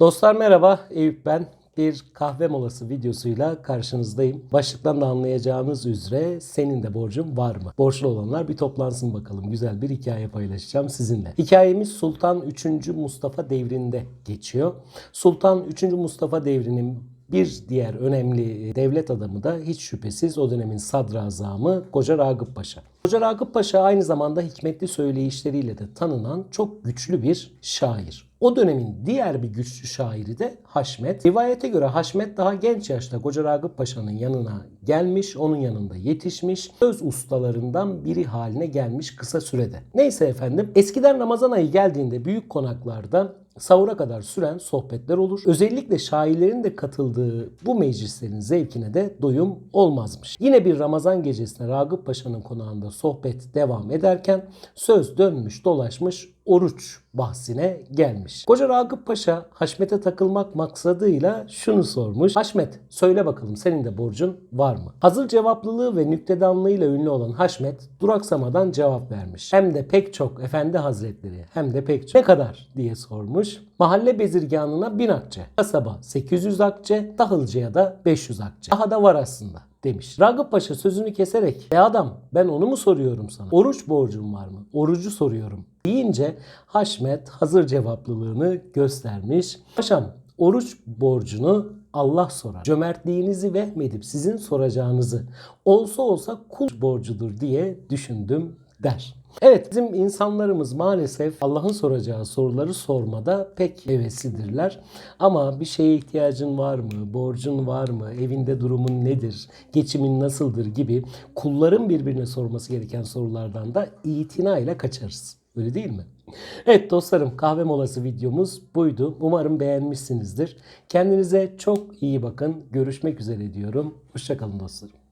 Dostlar merhaba, Eyüp ben. Bir kahve molası videosuyla karşınızdayım. Başlıktan da anlayacağınız üzere senin de borcun var mı? Borçlu olanlar bir toplansın bakalım. Güzel bir hikaye paylaşacağım sizinle. Hikayemiz Sultan 3. Mustafa devrinde geçiyor. Sultan 3. Mustafa devrinin bir diğer önemli devlet adamı da hiç şüphesiz o dönemin sadrazamı Koca Ragıp Paşa. Koca Ragıp Paşa aynı zamanda hikmetli söyleyişleriyle de tanınan çok güçlü bir şair. O dönemin diğer bir güçlü şairi de Haşmet. Rivayete göre Haşmet daha genç yaşta Koca Ragıp Paşa'nın yanına gelmiş, onun yanında yetişmiş, söz ustalarından biri haline gelmiş kısa sürede. Neyse efendim, eskiden Ramazan ayı geldiğinde büyük konaklarda sahura kadar süren sohbetler olur. Özellikle şairlerin de katıldığı bu meclislerin zevkine de doyum olmazmış. Yine bir Ramazan gecesinde Ragıp Paşa'nın konağında sohbet devam ederken söz dönmüş dolaşmış oruç bahsine gelmiş. Koca Ragıp Paşa Haşmet'e takılmak maksadıyla şunu sormuş. Haşmet söyle bakalım senin de borcun var mı? Hazır cevaplılığı ve nüktedanlığıyla ünlü olan Haşmet duraksamadan cevap vermiş. Hem de pek çok efendi hazretleri hem de pek çok. Ne kadar diye sormuş. Mahalle bezirganına 1000 akçe, kasaba 800 akçe, tahılcıya da 500 akçe. Daha da var aslında demiş. Ragıp Paşa sözünü keserek e adam ben onu mu soruyorum sana? Oruç borcum var mı? Orucu soruyorum deyince Haşmet hazır cevaplılığını göstermiş. Paşam oruç borcunu Allah sorar. Cömertliğinizi vehmedip sizin soracağınızı olsa olsa kul borcudur diye düşündüm der. Evet bizim insanlarımız maalesef Allah'ın soracağı soruları sormada pek heveslidirler. Ama bir şeye ihtiyacın var mı, borcun var mı, evinde durumun nedir, geçimin nasıldır gibi kulların birbirine sorması gereken sorulardan da itinayla kaçarız. Öyle değil mi? Evet dostlarım kahve molası videomuz buydu. Umarım beğenmişsinizdir. Kendinize çok iyi bakın. Görüşmek üzere diyorum. Hoşçakalın dostlarım.